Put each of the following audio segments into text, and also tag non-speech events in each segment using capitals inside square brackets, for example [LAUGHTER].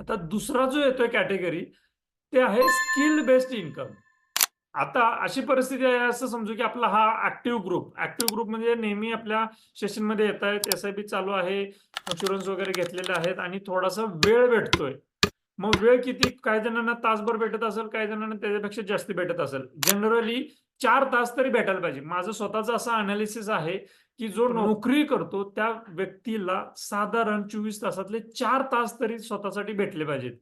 आता दुसरा जो येतोय कॅटेगरी ते आहे स्किल बेस्ड इन्कम आता अशी परिस्थिती आहे असं समजू की आपला हा ऍक्टिव्ह ग्रुप ऍक्टिव्ह ग्रुप म्हणजे नेहमी आपल्या सेशनमध्ये येत आहेत एस आय बी चालू आहे इन्शुरन्स वगैरे घेतलेले आहेत आणि थोडासा वेळ भेटतोय. मग वेळ किती काही जणांना तासभर भेटत असेल काही जणांना त्याच्यापेक्षा जास्त भेटत असेल. जनरली चार तास तरी भेटायला पाहिजे. माझं स्वतःचं असं अनालिसिस आहे की जो नोकरी करतो त्या व्यक्तीला साधारण चोवीस तासातले चार तास तरी स्वतःसाठी भेटले पाहिजेत.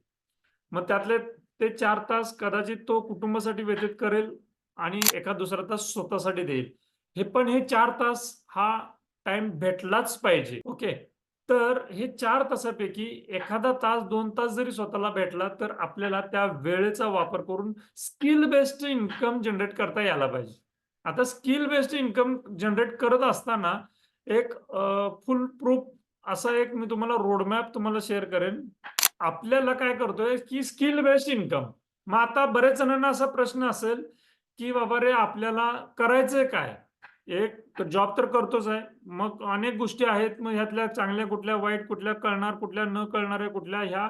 मग त्यातले ते चार तास कदाचित तो कुटुंबासाठी व्यतीत करेल आणि एका दुसरा तास स्वतःसाठी देईल. हे पण हे चार तास हा टाइम भेटलाच पाहिजे. ओके? तर हे चार तासापैकी एखादा तास दोन तास जरी स्वतःला भेटला तर आपल्याला त्या वेळेचा वापर करून स्किल बेस्ड इन्कम जनरेट करता यायला पाहिजे. आता स्किल बेस्ड इन्कम जनरेट करत असताना एक फुल प्रूफ असा एक मी तुम्हाला रोडमॅप तुम्हाला शेअर करेन. आपल्याला काय करतोय की स्किल बेस्ड इन्कम मग आता बरेच जणांना असा प्रश्न असेल की बाबा रे आपल्याला करायचंय काय? एक तर जॉब तर करतोच आहे. मग अनेक गोष्टी आहेत. मग ह्यातल्या चांगल्या कुठल्या वाईट कुठल्या कळणार कुठल्या न कळणाऱ्या कुठल्या ह्या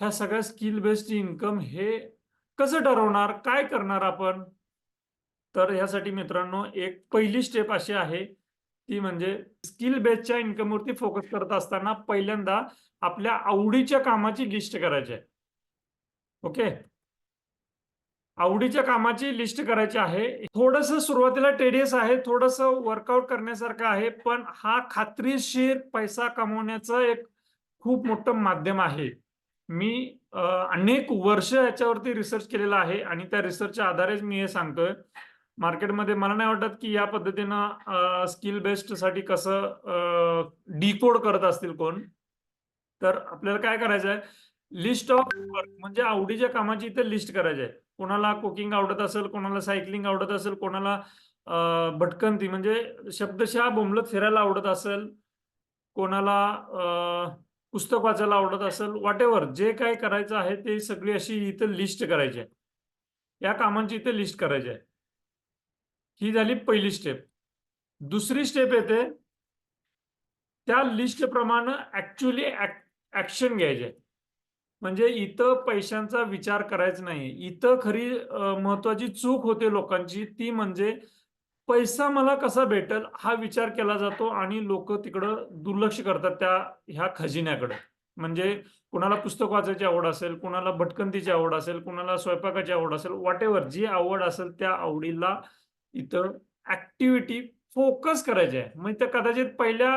ह्या सगळ्या स्किल बेस्ड इन्कम हे कसं ठरवणार? काय करणार आपण? तर ह्यासाठी मित्रांनो एक पहिली स्टेप अशी आहे ती म्हणजे स्किल बेस्डच्या इन्कमवरती फोकस करत असताना पहिल्यांदा आपल्या आवडीच्या कामाची लिस्ट करायची आहे. ओके आवडीच्या कामाची लिस्ट करायची आहे. थोडस सुरुवातीला टेडियस आहे थोडस वर्कआउट करण्यासारखं आहे पण हा खात्रीशीर पैसा कमवण्याचं एक खूप मोठं माध्यम आहे. मी अनेक वर्ष याच्यावरती रिसर्च केलेला आहे आणि त्या रिसर्चच्या आधारेच मी हे सांगतोय. मार्केटमध्ये मला नाही वाटत की या पद्धतीनं स्किल बेस्डसाठी कसं डिकोड करत असतील कोण. तर आपल्याला काय करायचं आहे लिस्ट ऑफ वर्क म्हणजे आवडीच्या कामाची इथे लिस्ट करायची आहे कोणाला कुकिंग आवडत असेल कोणाला सायकलिंग आवडत असेल कोणाला भटकंती म्हणजे शब्दशः बोंबलत फिरायला आवडत असेल कोणाला पुस्तक वाचायला आवडत असेल वॉट एव्हर जे काय करायचं आहे ते सगळी अशी इथं लिस्ट करायची आहे. या कामांची इथे लिस्ट करायची आहे. ही झाली पहिली स्टेप दुसरी स्टेप येते त्या लिस्टप्रमाणे ऍक्च्युली ऍक्शन घ्यायचे. म्हणजे इथं पैशांचा विचार करायचा नाही. इथं खरी महत्वाची चूक होते लोकांची. ती म्हणजे पैसा मला कसा भेटेल हा विचार केला जातो आणि लोक तिकडं दुर्लक्ष करतात त्या ह्या खजिन्याकडे. म्हणजे कुणाला पुस्तक वाचायची आवड असेल कुणाला भटकंतीची आवड असेल कुणाला स्वयंपाकाची आवड असेल वॉट एव्हर जी आवड असेल त्या आवडीला इथं ऍक्टिव्हिटी फोकस करायची आहे. म्हणजे कदाचित पहिल्या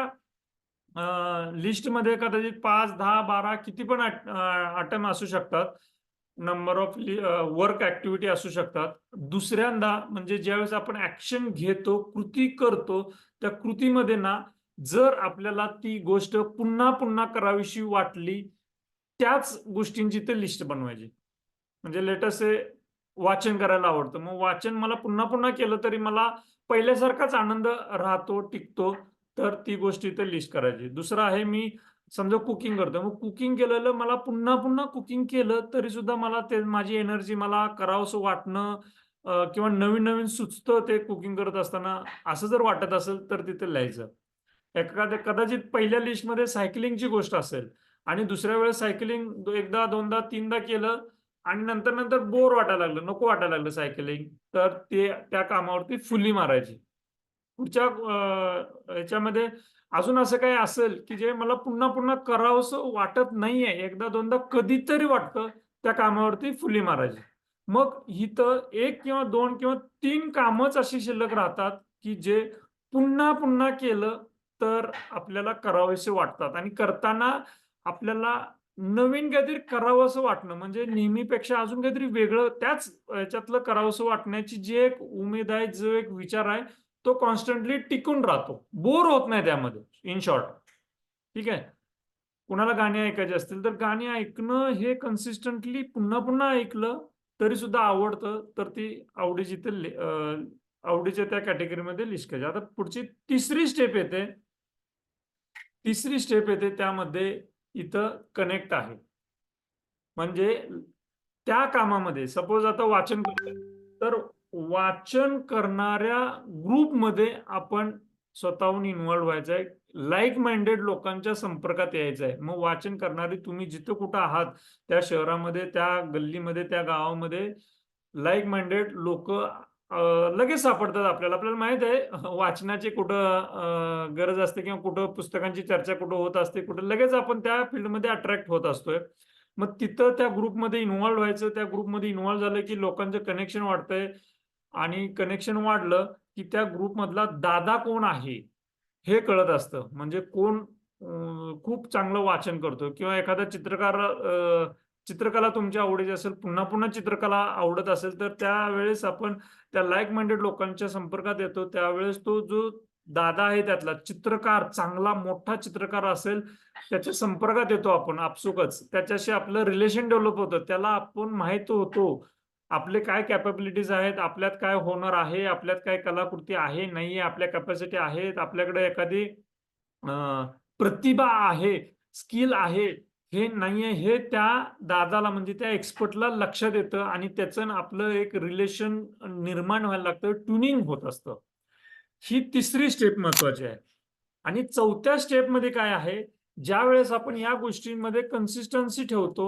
लिस्टमध्ये कदाचित पाच दहा बारा किती पण आयटम असू शकतात. नंबर ऑफ वर्क ऍक्टिव्हिटी असू शकतात. दुसऱ्यांदा म्हणजे ज्यावेळेस आपण ऍक्शन घेतो कृती करतो त्या कृतीमध्ये ना जर आपल्याला ती गोष्ट पुन्हा पुन्हा करावीशी वाटली त्याच गोष्टींची ते लिस्ट बनवायची. म्हणजे लेटेस्ट वाचन करायला आवडतं. मग वाचन मला पुन्हा पुन्हा केलं तरी मला पहिल्यासारखाच आनंद राहतो टिकतो. तर ती गोष्ट इथे लिस्ट करायची. दुसरं आहे मी समजा कुकिंग करतो मग कुकिंग केलेलं मला पुन्हा पुन्हा कुकिंग केलं तरी सुद्धा मला ते माझी एनर्जी मला करावंसं वाटणं किंवा नवीन नवीन सुचतं ते कुकिंग करत असताना असं जर वाटत असेल तर तिथे लिहायचं. एखाद्या कदाचित पहिल्या लिस्टमध्ये सायकलिंगची गोष्ट असेल आणि दुसऱ्या वेळेस सायकलिंग एकदा दोनदा तीनदा केलं आणि नंतर नंतर बोर वाटायला लागलं नको वाटायला लागलं सायकलिंग तर ते त्या कामावरती फुली मारायची. पुढच्या याच्यामध्ये अजून असं काही असेल की जे मला पुन्हा पुन्हा करावंसं वाटत नाहीये. एकदा दोनदा कधीतरी वाटतं त्या कामावरती फुली मारायची. मग इथं एक किंवा दोन किंवा तीन कामच अशी शिल्लक राहतात की जे पुन्हा पुन्हा केलं तर आपल्याला करावेसे वाटतात. आणि करताना आपल्याला नवीन काहीतरी करावं असं वाटणं म्हणजे नेहमीपेक्षा अजून काहीतरी वेगळं त्याच याच्यातलं करावंसं वाटण्याची जी एक उमेद आहे जो एक विचार आहे तो कॉन्स्टंटली टिकून राहतो. बोर होत नाही त्यामध्ये. इन शॉर्ट ठीक आहे? कुणाला गाणी ऐकायची असतील तर गाणी ऐकणं हे कन्सिस्टंटली पुन्हा पुन्हा ऐकलं तरी सुद्धा आवडतं. तर ती आवडीची ते आवडीच्या त्या कॅटेगरीमध्ये लिस्ट करायची. आता पुढची तिसरी स्टेप येते. तिसरी स्टेप येते त्यामध्ये इथं कनेक्ट आहे. म्हणजे त्या कामामध्ये सपोज आता वाचन तर वाचन करणाऱ्या ग्रुपमध्ये आपण स्वतःहून इन्व्हॉल्व्ह व्हायचं आहे लाईक माइंडेड लोकांच्या संपर्कात यायचं आहे मग वाचन करणारी तुम्ही जिथं कुठं आहात त्या शहरामध्ये त्या गल्लीमध्ये त्या गावामध्ये लाईक माइंडेड लोक लगेच सापडतात आपल्याला. आपल्याला माहीत आहे [LAUGHS] वाचनाची कुठं गरज असते किंवा कुठं पुस्तकांची चर्चा कुठं होत असते कुठं लगेच आपण त्या फील्डमध्ये अट्रॅक्ट होत असतोय. मग तिथं त्या ग्रुपमध्ये इन्व्हॉल्व्ह व्हायचं. त्या ग्रुपमध्ये इन्व्हॉल्व्ह झालं की लोकांचं कनेक्शन वाढतंय. आणि कनेक्शन वाढलं की त्या ग्रुपमधला दादा कोण आहे हे कळत असतं. म्हणजे कोण खूप चांगलं वाचन करतो किंवा एखादा चित्रकार चित्रकला तुमच्या आवडीची असेल पुन्हा पुन्हा चित्रकला आवडत असेल तर त्यावेळेस आपण त्या लाईक माइंडेड लोकांच्या संपर्कात येतो. त्यावेळेस तो जो दादा आहे त्यातला चित्रकार चांगला मोठा चित्रकार असेल त्याच्या संपर्कात येतो आपण आपसुकच. त्याच्याशी आपलं रिलेशन डेव्हलप होतं त्याला आपण माहीत होतो. आपले काय कॅपेबिलिटीज आहेत आपल्यात काय होणार आहे आपल्यात काय कलाकृती आहे नाही आपल्या कॅपॅसिटी आहेत आपल्याकडे एखादी प्रतिभा आहे स्किल आहे हे नाहीये हे त्या दादाला म्हणजे त्या एक्सपर्टला लक्षात येतं आणि त्याचं आपलं एक रिलेशन निर्माण व्हायला लागतं ट्युनिंग होत असतं. ही तिसरी स्टेप महत्वाची आहे. आणि चौथ्या स्टेपमध्ये काय आहे ज्या वेळेस आपण या गोष्टींमध्ये कन्सिस्टन्सी ठेवतो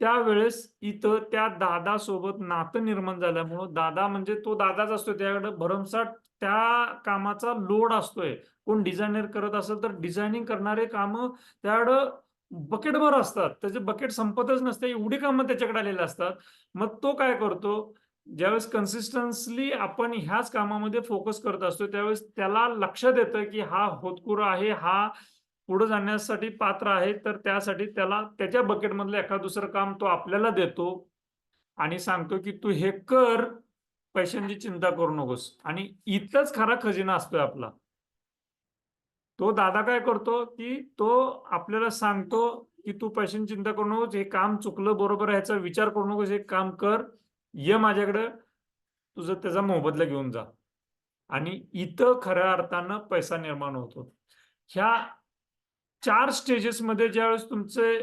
त्यावेळेस इथं त्या दादा सोबत नातं निर्माण झाल्यामुळं दादा म्हणजे तो दादाच असतो त्याकडे भरमसाठ त्या कामाचा लोड असतोय. कोण डिझायनर करत असेल तर डिझायनिंग करणारे कामं त्याकडं बकेटभर असतात. त्याचे बकेट संपतच नसते एवढी कामं त्याच्याकडे आलेली असतात. मग तो काय करतो ज्यावेळेस कन्सिस्टन्सली आपण ह्याच कामामध्ये फोकस करत असतो त्यावेळेस त्याला लक्षात येतं की हा होतकुरा आहे हा पुढे जाण्यासाठी पात्र आहे तर त्यासाठी त्याला त्याच्या बकेटमधलं एखादं दुसरं काम तो आपल्याला देतो. आणि सांगतो की तू हे कर पैशांची चिंता करू नकोस. आणि इथंच खरा खजिना असतोय आपला. तो दादा काय करतो की तो आपल्याला सांगतो की तू पैशांची चिंता करू नकोस हे काम चुकलं बरोबर ह्याचा विचार करू नकोस हे काम कर ये माझ्याकडे तुझं त्याचा मोबदला घेऊन जा. आणि इथं खऱ्या अर्थानं पैसा निर्माण होतो. ह्या चार स्टेजेसमध्ये ज्यावेळेस तुमचे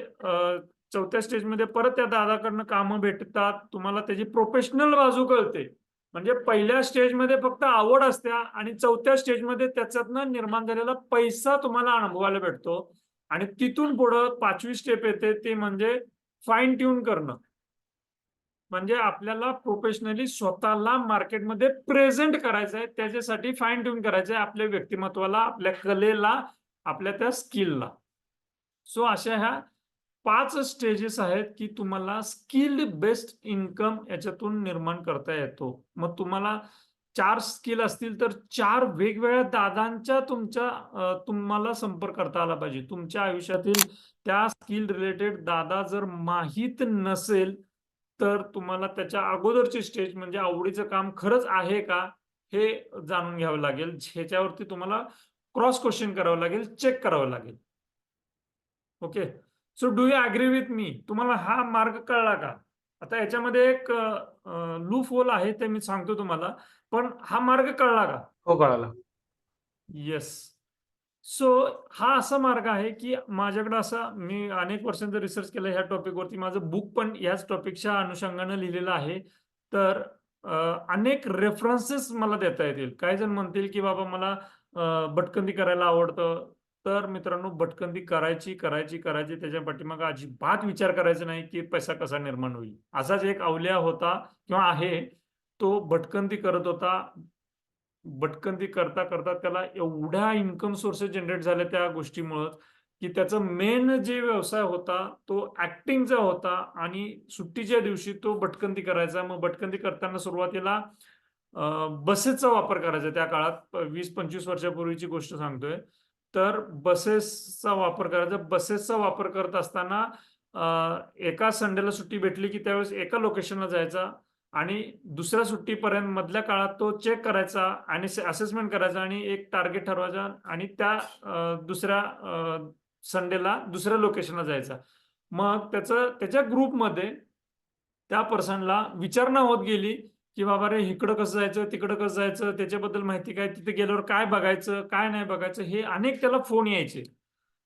चौथ्या स्टेजमध्ये परत त्या दादाकडनं कामं भेटतात तुम्हाला त्याची प्रोफेशनल बाजू कळते. म्हणजे पहिल्या स्टेजमध्ये फक्त आवड असते आणि चौथ्या स्टेजमध्ये त्याच्यातनं निर्माण झालेला पैसा तुम्हाला अनुभवायला भेटतो. आणि तिथून पुढं पाचवी स्टेप येते ते म्हणजे फाईन ट्यून करणं. म्हणजे आपल्याला प्रोफेशनली स्वतःला मार्केटमध्ये प्रेझेंट करायचं आहे त्याच्यासाठी फाईन ट्यून करायचं आहे आपल्या व्यक्तिमत्वाला आपल्या कलेला आपल्या त्या स्किलला सो अशा ह्या पाच स्टेजेस आहेत की तुम्हाला स्किल्ड बेस्ट इन्कम याच्यातून निर्माण करता येतो. मग तुम्हाला चार स्किल असतील तर चार वेगवेगळ्या दादांच्या तुमच्या तुम्हाला संपर्क करता आला पाहिजे. तुमच्या आयुष्यातील त्या स्किल रिलेटेड दादा जर माहीत नसेल तर तुम्हाला त्याच्या अगोदरची स्टेज म्हणजे आवडीचं काम खरंच आहे का हे जाणून घ्यावं लागेल. ह्याच्यावरती तुम्हाला क्रॉस क्वेश्चन करावं लागेल चेक करावं लागेल. Okay so do you agree with me तुम्हाला हा मार्ग कळला का? आता याच्यामध्ये एक लूफ होल आहे ते मी सांगतो तुम्हाला पण हा मार्ग कळला का? हो कळालं. येस सो हा असा मार्ग आहे की माझ्याकडे असा मी अनेक वर्षांचा रिसर्च केला ह्या टॉपिकवरती माझं बुक पण याच टॉपिकच्या अनुषंगानं लिहिलेलं आहे. तर अनेक रेफरन्सेस मला देता येतील. काही जण म्हणतील की बाबा मला भटकंती करायला आवडतं. तर मित्रांनो भटकंती करायची करायची करायची त्याच्या पाठीमागे अजिबात विचार करायचा नाही की पैसा कसा निर्माण होईल. असाच एक अवल्या होता किंवा आहे. तो भटकंती करत होता. भटकंती करता करता त्याला एवढ्या इन्कम सोर्सेस जनरेट झाल्या त्या गोष्टीमुळं. की त्याचा मेन जे व्यवसाय होता तो ऍक्टिंगचा होता आणि सुट्टीच्या दिवशी तो भटकंती करायचा. मग भटकंती करताना सुरुवातीला बसेसचा वापर करायचा. त्या काळात वीस पंचवीस वर्षापूर्वीची गोष्ट सांगतोय. तर बसेसचा वापर करायचा. बसेसचा वापर करत असताना एका संडेला सुट्टी भेटली की त्यावेळेस एका लोकेशनला जायचा आणि दुसऱ्या सुट्टीपर्यंत मधल्या काळात तो चेक करायचा आणि असेसमेंट करायचा आणि एक टार्गेट ठरवायचा आणि त्या दुसऱ्या संडेला दुसऱ्या लोकेशनला जायचा. मग त्याचं त्याच्या ग्रुपमध्ये त्या पर्सनला विचारणा होत गेली की बाबा रे इकडं कसं जायचं तिकडं कसं जायचं त्याच्याबद्दल माहिती काय तिथे गेल्यावर काय बघायचं काय नाही बघायचं हे अनेक त्याला फोन यायचे.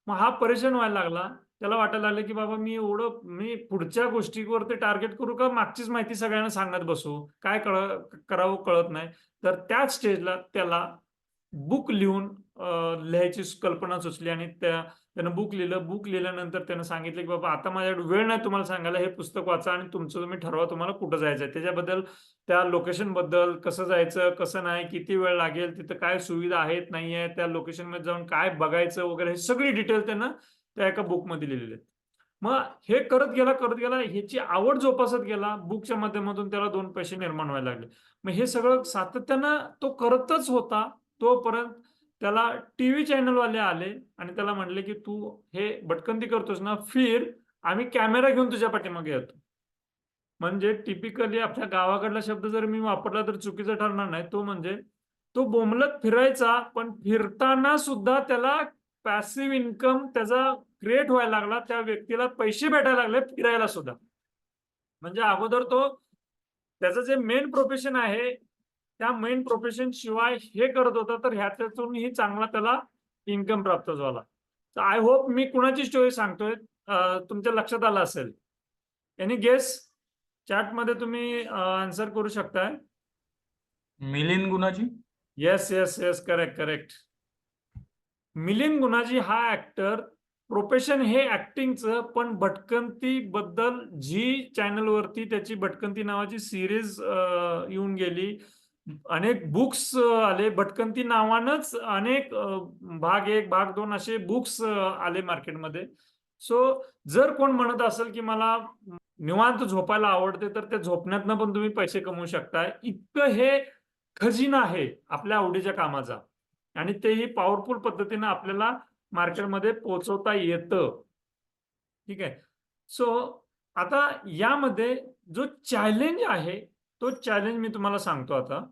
मग हा परेशान व्हायला लागला. त्याला वाटायला लागलं की बाबा मी एवढं मी पुढच्या गोष्टीवरती टार्गेट करू का? मागचीच माहिती सगळ्यांना सांगत बसू. काय कळ करावं कळत नाही. तर त्याच स्टेजला त्याला बुक लिहून लिहायची कल्पना सुचली आणि त्या त्यानं बुक लिहिलं. बुक लिहिल्यानंतर त्यानं सांगितलं की बाबा आता माझ्याकडे वेळ नाही तुम्हाला सांगायला हे पुस्तक वाचा आणि तुमचं तुम्ही ठरवा तुम्हाला कुठं जायचं आहे त्याच्याबद्दल त्या लोकेशनबद्दल कसं जायचं कसं नाही किती वेळ लागेल तिथं काय सुविधा आहेत नाही आहे त्या लोकेशनमध्ये जाऊन काय बघायचं वगैरे हे सगळी डिटेल त्यानं त्या एका बुकमध्ये लिहिलेली आहेत. मग हे करत गेला करत गेला ह्याची आवड जोपासत गेला बुकच्या माध्यमातून त्याला दोन पैसे निर्माण व्हायला लागले. मग हे सगळं सातत्यानं तो करतच होता तोपर्यंत. त्याला टीव्ही चॅनलवाले आले आणि त्याला म्हणले की तू हे भटकंती करतोस ना फिर आम्ही कॅमेरा घेऊन तुझ्या पाठीमागे येतो. म्हणजे टिपिकली आपल्या गावाकडला शब्द जर मी वापरला तर चुकीचा ठरणार नाही. तो म्हणजे तो बोंबलत फिरायचा पण फिरताना सुद्धा त्याला पॅसिव्ह इन्कम त्याचा क्रिएट व्हायला लागला. त्या व्यक्तीला पैसे भेटायला लागले फिरायला सुद्धा. म्हणजे अगोदर तो त्याचं जे मेन प्रोफेशन आहे त्या मेन प्रोफेशन शिवाय हे करत होता तर ह्याच्यातूनही चांगला त्याला इन्कम प्राप्त झाला. तर आय होप मी कुणाची स्टोरी सांगतोय तुमच्या लक्षात आलं असेल. एनी गेस चॅटमध्ये तुम्ही आन्सर करू शकताय. Milind Gunaji yes yes yes correct correct Milind Gunaji हा ऍक्टर प्रोफेशन हे ऍक्टिंगचं पण भटकंती बद्दल झी चॅनल वरती त्याची भटकंती नावाची सिरीज येऊन गेली अनेक बुक्स आले. भटकंती नावानच अनेक भाग एक भाग दोन असे बुक्स आले मार्केटमध्ये सो जर कोण म्हणत असेल की मला निवांत झोपायला आवडते तर त्या झोपण्यातनं पण तुम्ही पैसे कमवू शकताय. इतकं हे खजिना आहे आपल्या आवडीच्या कामाचा. आणि तेही पॉवरफुल पद्धतीने आपल्याला मार्केटमध्ये पोहोचवता येतं. ठीक आहे? सो आता यामध्ये जो चॅलेंज आहे तो चॅलेंज मी तुम्हाला सांगतो आता.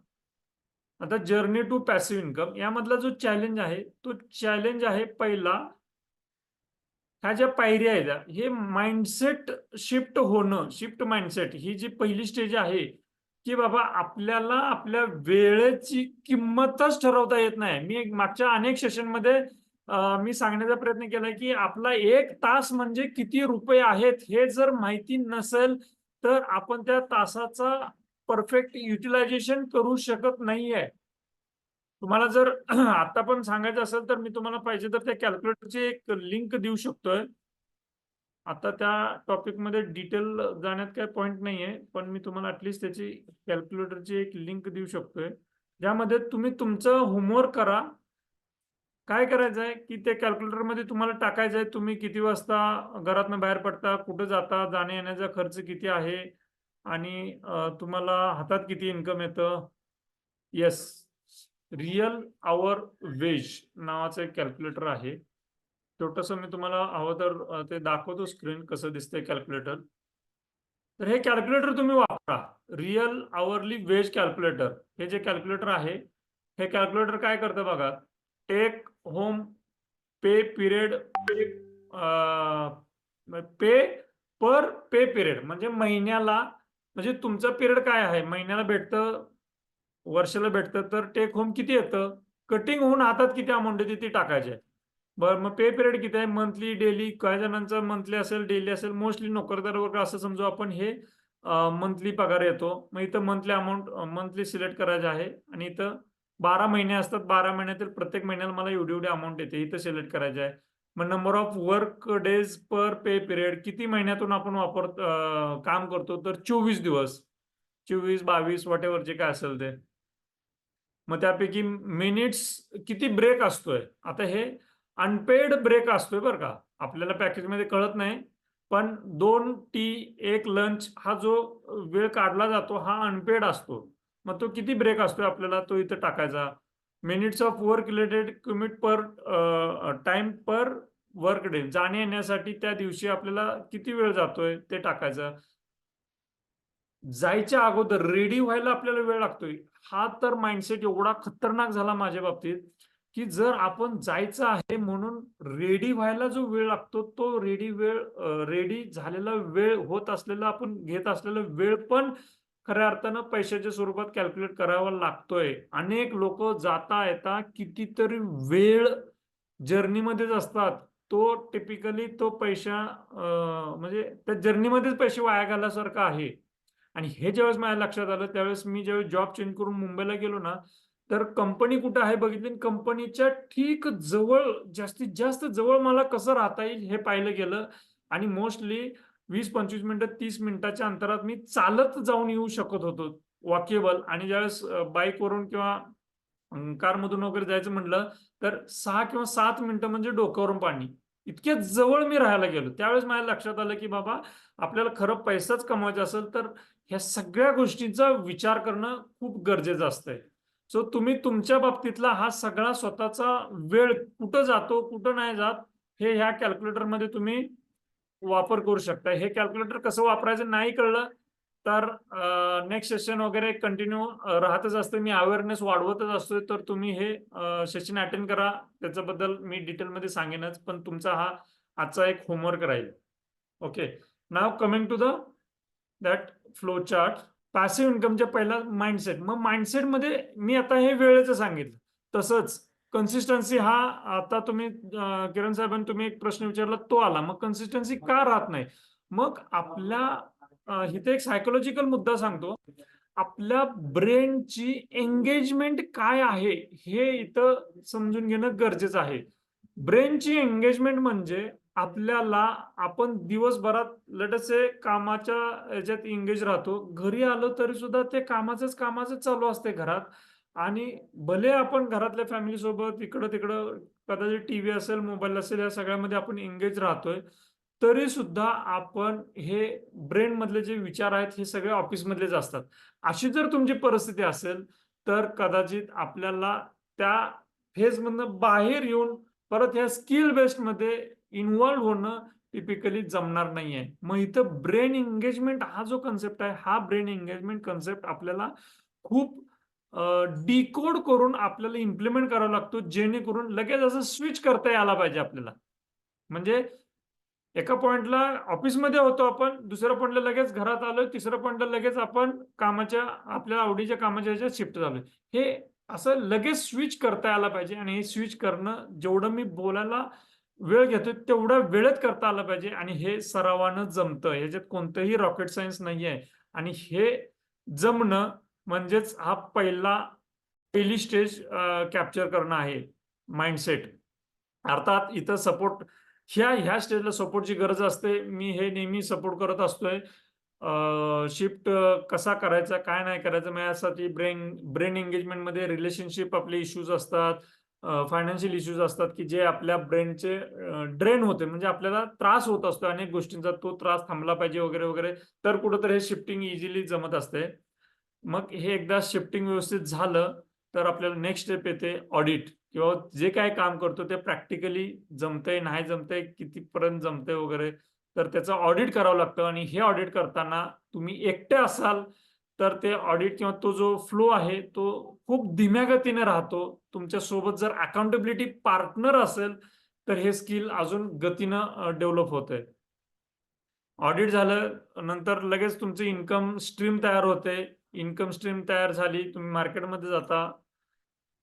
आता जर्नी टू पॅसिव्ह इन्कम यामधला जो चॅलेंज आहे तो चॅलेंज आहे पहिला. ह्या ज्या पायऱ्या आहेत हे माइंडसेट शिफ्ट होणं शिफ्ट माइंडसेट ही जी पहिली स्टेज आहे की बाबा आपल्याला आपल्या वेळेची किंमतच ठरवता येत नाही. मी मागच्या अनेक सेशनमध्ये मी सांगण्याचा प्रयत्न केला की आपला एक तास म्हणजे किती रुपये आहेत हे जर माहिती नसेल तर आपण त्या तासाचा परफेक्ट युटिलायझेशन करू शकत नाहीये. तुम्हाला जर [CLEARS THROAT] आता पण सांगायचं असेल तर मी तुम्हाला पाहिजे तर त्या कॅल्क्युलेटरची एक लिंक देऊ शकतोय. आता त्या टॉपिकमध्ये डिटेल जाण्यात काही पॉइंट नाहीये पण मी तुम्हाला ॲटलिस्ट त्याची कॅल्क्युलेटरची एक लिंक देऊ शकतोय. ज्यामध्ये तुम्ही तुमचं होमवर्क करा. काय करायचं आहे की ते कॅल्क्युलेटरमध्ये तुम्हाला टाकायचं आहे तुम्ही किती वाजता घरातनं बाहेर पडता कुठं जाता जाण्या येण्याचा खर्च किती आहे? आणि तुम्हाला हातात किती इन्कम येतं? येस रिअल आवर वेज नावाचं एक कॅल्क्युलेटर आहे. छोटस मी तुम्हाला हवं तर ते दाखवतो स्क्रीन कसं दिसतंय कॅल्क्युलेटर तर हे कॅल्क्युलेटर तुम्ही वापरा. रिअल आवरली वेज कॅल्क्युलेटर हे जे कॅल्क्युलेटर आहे हे कॅल्क्युलेटर काय करतं बघा? Take home pay period pay per pay period म्हणजे महिन्याला म्हणजे तुमचा पिरियड काय आहे? महिन्याला भेटतं वर्षाला भेटतं तर टेक होम किती येतं? कटिंग होऊन हातात किती अमाऊंट येते ती टाकायची आहे. बरं मग पे पिरियड किती आहे? मंथली डेली काही जणांचा मंथली असेल डेली असेल मोस्टली नोकरदार वर्ग असं समजू आपण हे मंथली पगार येतो? मग इथं मंथली अमाऊंट मंथली सिलेक्ट करायचं आहे आणि इथं बारा महिने असतात. बारा महिन्यातील प्रत्येक महिन्याला मला एवढी एवढी अमाऊंट येते. इथं सिलेक्ट करायचं आहे. मग number of work days per pay period किती महिन्यातून आपण वापर काम करतो? तर चोवीस दिवस. चोवीस बावीस वॉट जे काय असेल ते. मग त्यापैकी मिनिट्स किती ब्रेक असतोय? आता हे अनपेड ब्रेक असतोय बरं का. आपल्याला पॅकेजमध्ये कळत नाही. पण दोन टी एक लंच हा जो वेळ काढला जातो हा अनपेड असतो. मग तो किती ब्रेक असतोय आपल्याला? तो इथं टाकायचा. Minutes of work related commute per time per work day जाणे येण्यासाठी त्या दिवशी आपल्याला किती वेळ जातोय ते टाकायचं. जायच्या अगोदर रेडी व्हायला आपल्याला वेळ लागतोय. हा तर माइंडसेट एवढा खतरनाक झाला माझ्या बाबतीत की जर आपण जायचं आहे म्हणून रेडी व्हायला जो वेळ लागतो तो रेडी वेळ रेडी झालेला वेळ होत असलेला आपण घेत असलेला वेळ पण खऱ्या अर्थानं पैशाच्या स्वरूपात कॅल्क्युलेट करावा लागतोय. अनेक लोक जाता येता कितीतरी वेळ जर्नीमध्येच असतात. तो टिपिकली तो पैसा म्हणजे त्या जर्नीमध्येच पैसे वाया घालण्यासारखं आहे. आणि हे ज्यावेळेस माझ्या लक्षात आलं त्यावेळेस मी ज्यावेळेस जॉब चेंज करून मुंबईला गेलो ना तर कंपनी कुठं आहे बघितली कंपनीच्या ठीक जवळ जास्तीत जास्त जवळ मला कसं राहता येईल हे पाहिलं गेलं. आणि मोस्टली वीस पंचवीस मिनिटं तीस मिनिटाच्या अंतरात मी चालत जाऊन येऊ शकत होतो. वॉकेबल आणि ज्यावेळेस बाईकवरून किंवा कारमधून वगैरे जायचं म्हटलं तर सहा किंवा सात मिनिटं म्हणजे डोक्यावरून पाणी. इतक्या जवळ मी राहायला गेलो. त्यावेळेस माझ्या लक्षात आलं की बाबा आपल्याला खरं पैसाच कमवायचा असेल तर ह्या सगळ्या गोष्टींचा विचार करणं खूप गरजेचं असतंय. सो तुम्ही तुमच्या बाबतीतला हा सगळा स्वतःचा वेळ कुठं जातो कुठं नाही जात हे ह्या कॅल्क्युलेटरमध्ये तुम्ही वापर करू शकता. हे कॅल्क्युलेटर कसं वापरायचं नाही कळलं तर नेक्स्ट सेशन वगैरे कंटिन्यू राहतच असतं मी अवेअरनेस वाढवतच असतोय. तर तुम्ही हे सेशन अटेंड करा. त्याच्याबद्दल मी डिटेलमध्ये सांगेनच पण तुमचा हा आजचा एक होमवर्क राहील. Okay now coming to the that flow chart passive इन्कमच्या पहिला माइंडसेट मग माइंडसेटमध्ये मी आता हे वेळेचं सांगितलं. तसंच कन्सिस्टन्सी हा आता तुम्ही किरण साहेबांनी तुम्ही एक प्रश्न विचारला तो आला. मग कन्सिस्टन्सी का राहत नाही? मग आपल्या इथे एक सायकोलॉजिकल मुद्दा सांगतो. आपल्या ब्रेनची एंगेजमेंट काय आहे हे इथं समजून घेणं गरजेचं आहे. ब्रेनची एंगेजमेंट म्हणजे आपल्याला आपण दिवसभरात लटसे कामाच्या याच्यात एंगेज राहतो. घरी आलो तरी सुद्धा ते कामाचंच कामाचं चालू असते घरात. आणि भले आपण घरातल्या फॅमिली सोबत इकडं तिकडं कदाचित टीव्ही असेल मोबाईल असेल या सगळ्यामध्ये आपण एंगेज राहतोय तरी सुद्धा आपण हे ब्रेन मधले जे विचार आहेत हे सगळे ऑफिस मधलेच असतात. अशी जर तुमची परिस्थिती असेल तर कदाचित आपल्याला त्या फेज मधनं बाहेर येऊन परत ह्या स्किल बेस्डमध्ये इन्वॉल्व्ह होणं टिपिकली जमणार नाही आहे मग इथं ब्रेन एंगेजमेंट हा जो कन्सेप्ट आहे हा ब्रेन एंगेजमेंट कन्सेप्ट आपल्याला खूप डिकोड करून आपल्याला इम्प्लिमेंट करावा लागतो जेणेकरून लगेच असं स्विच करता यायला पाहिजे आपल्याला. म्हणजे एका पॉइंटला ऑफिसमध्ये होतो आपण दुसऱ्या पॉइंटला लगेच घरात आलोय तिसऱ्या पॉइंटला लगेच आपण कामाच्या आपल्या आवडीच्या कामाच्या ह्याच्यात शिफ्ट झालोय. हे असं लगेच स्विच करता यायला पाहिजे आणि हे स्विच करणं जेवढं मी बोलायला वेळ घेतोय तेवढ्या वेळेत करता आलं पाहिजे आणि हे सरावानं जमतं. ह्याच्यात कोणतंही रॉकेट सायन्स आहे आणि हे जमणं म्हणजेच हा पहिला पहिली स्टेज कॅप्चर करणं आहे माइंडसेट अर्थात इथं सपोर्ट ह्या ह्या स्टेजला सपोर्टची गरज असते. मी हे नेहमी सपोर्ट करत असतोय. शिफ्ट कसा करायचा काय नाही करायचं मग यासाठी ब्रेन ब्रेन एंगेजमेंटमध्ये रिलेशनशिप आपले इश्यूज असतात. फायनान्शियल इश्यूज असतात की जे आपल्या ब्रेनचे ड्रेन होते. म्हणजे आपल्याला त्रास होत असतो अनेक गोष्टींचा. तो त्रास थांबला पाहिजे वगैरे वगैरे. तर कुठंतरी हे शिफ्टिंग इझिली जमत असते. मग हे एकदा शिफ्टिंग व्यवस्थित झालं तर आपल्याला नेक्स्ट स्टेप येते ऑडिट किंवा जे काय काम करतो ते प्रॅक्टिकली जमतंय नाही जमतंय कितीपर्यंत जमतंय वगैरे तर त्याचं ऑडिट करावं लागतं. आणि हे ऑडिट करताना तुम्ही एकटे असाल तर ते ऑडिट किंवा तो जो फ्लो आहे तो खूप धीम्या गतीने राहतो. तुमच्यासोबत जर अकाउंटेबिलिटी पार्टनर असेल तर हे स्किल अजून गतीनं डेव्हलप होतंय. ऑडिट झालं नंतर लगेच तुमची इन्कम स्ट्रीम तयार होते. इन्कम स्ट्रीम तयार झाली तुम्ही मार्केटमध्ये जाता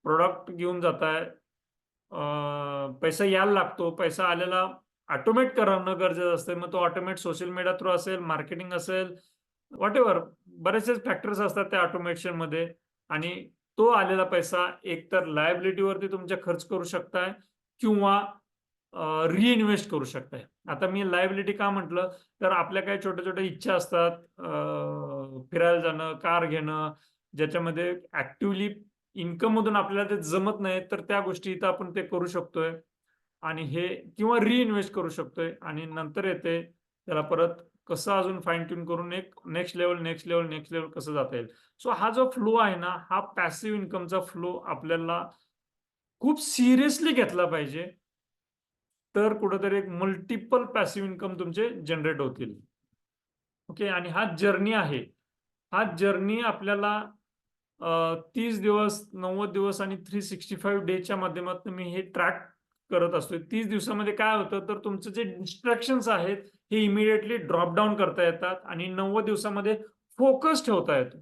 प्रोडक्ट घेऊन जाताय पैसा यायला लागतो पैसा आलेला ऑटोमेट करणं गरजेचं असतं मग तो ऑटोमेट सोशल मीडिया थ्रू असेल मार्केटिंग असेल व्हॉट एव्हर बरेचसेच फॅक्टर्स असतात त्या ऑटोमेशनमध्ये आणि तो आलेला पैसा एकतर लायबिलिटीवरती तुमच्या खर्च करू शकताय किंवा रिइन्व्हेस्ट करू शकताय. आता मी लायबिलिटी का म्हटलं? तर आपल्या काही छोट्या छोट्या इच्छा असतात फिरायला जाणं कार घेणं ज्याच्यामध्ये ऍक्टिव्हली इन्कम मधून आपल्याला ते जमत नाही तर त्या गोष्टी इथं आपण ते करू शकतोय. आणि हे किंवा रिइन्व्हेस्ट करू शकतोय. आणि नंतर येते त्याला परत कसं अजून फाईन ट्यून करून एक next level next level next level कसं जाता येईल. सो हा जो फ्लो आहे ना हा पॅसिव्ह इन्कमचा फ्लो आपल्याला खूप सिरियसली घेतला पाहिजे. तर कुठेतरी एक मल्टिपल पॅसिव्ह इन्कम तुमचे जनरेट होतील. ओके आणि हा जर्नी आहे. हा जर्नी आपल्याला तीस दिवस नव्वद दिवस आणि थ्री सिक्स्टी फाईव्ह डेच्या माध्यमातून मी हे ट्रॅक करत असतो तीस दिवसामध्ये काय होतं? तर तुमचं जे डिस्ट्रॅक्शन्स आहेत हे इमिडिएटली ड्रॉप डाऊन करता येतात आणि नव्वद दिवसामध्ये फोकस ठेवता येतो.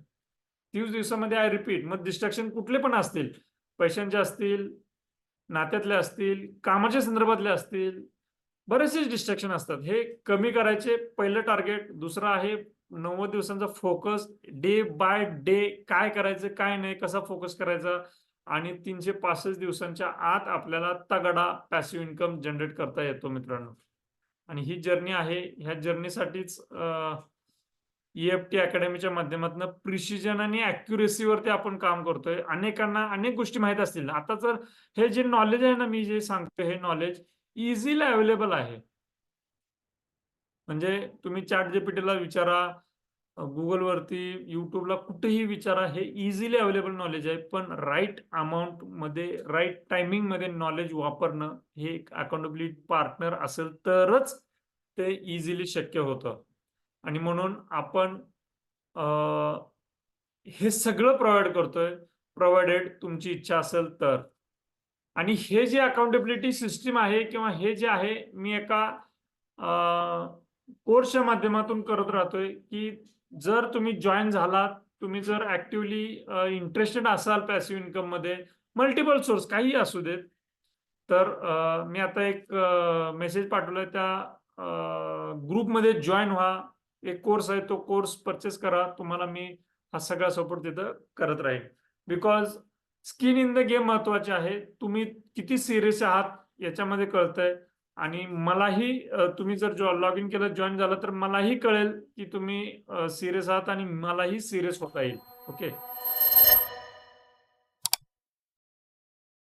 तीस दिवसामध्ये आय रिपीट मग डिस्ट्रॅक्शन कुठले पण असतील. पैशांचे असतील नात्यातले असतील कामाच्या संदर्भातले असतील बरेचसे डिस्ट्रॅक्शन असतात. हे कमी करायचे पहिलं टार्गेट दुसरं आहे नव्वद दिवसांचा फोकस डे बाय डे काय करायचं काय नाही कसा फोकस करायचा आणि तीनशे पासष्ट दिवसांच्या आत आपल्याला तगडा पॅसिव्ह इन्कम जनरेट करता येतो मित्रांनो. आणि ही जर्नी आहे ह्या जर्नीसाठीच ईएफटी अकॅडमीच्या माध्यमातून प्रिसिजन आणि अॅक्युरेसीवरती आपण काम करतोय. अनेकांना अनेक गोष्टी माहीत असतील. आता जर हे जे नॉलेज आहे ना मी जे सांगतो हे नॉलेज इझिली अवेलेबल आहे. म्हणजे तुम्ही चॅट जीपीटीला विचारा गुगलवरती युट्यूबला कुठेही विचारा हे इझिली अवेलेबल नॉलेज आहे. पण राईट अमाऊंटमध्ये राईट टायमिंगमध्ये नॉलेज वापरणं हे एक अकाउंटेबिलिटी पार्टनर असेल तरच ते इझिली शक्य होतं. आणि म्हणून आपण हे सगळं प्रोव्हाइड करतोय प्रोव्हाइडेड तुमची इच्छा असेल तर. आणि हे जे अकाउंटेबिलिटी सिस्टीम आहे किंवा हे जे आहे मी एका कोर्सच्या माध्यमातून करत राहतोय की जर तुम्ही जॉईन झालात तुम्ही जर ऍक्टिव्हली इंटरेस्टेड असाल पॅसिव्ह इन्कममध्ये मल्टिपल सोर्स काही असू देत तर मी आता एक मेसेज पाठवलाय त्या ग्रुपमध्ये जॉईन व्हा. एक कोर्स आहे तो कोर्स परचेस करा. तुम्हाला मी हा सगळा सपोर्ट तिथं करत राहील because skin in the game महत्त्वाचे आहे. तुम्ही किती सिरियस आहात याच्यामध्ये कळतंय. आणि मलाही तुम्ही जर लॉग इन केलं जॉईन झालं तर मलाही कळेल की तुम्ही सिरियस आहात आणि मलाही सिरियस होता येईल. ओके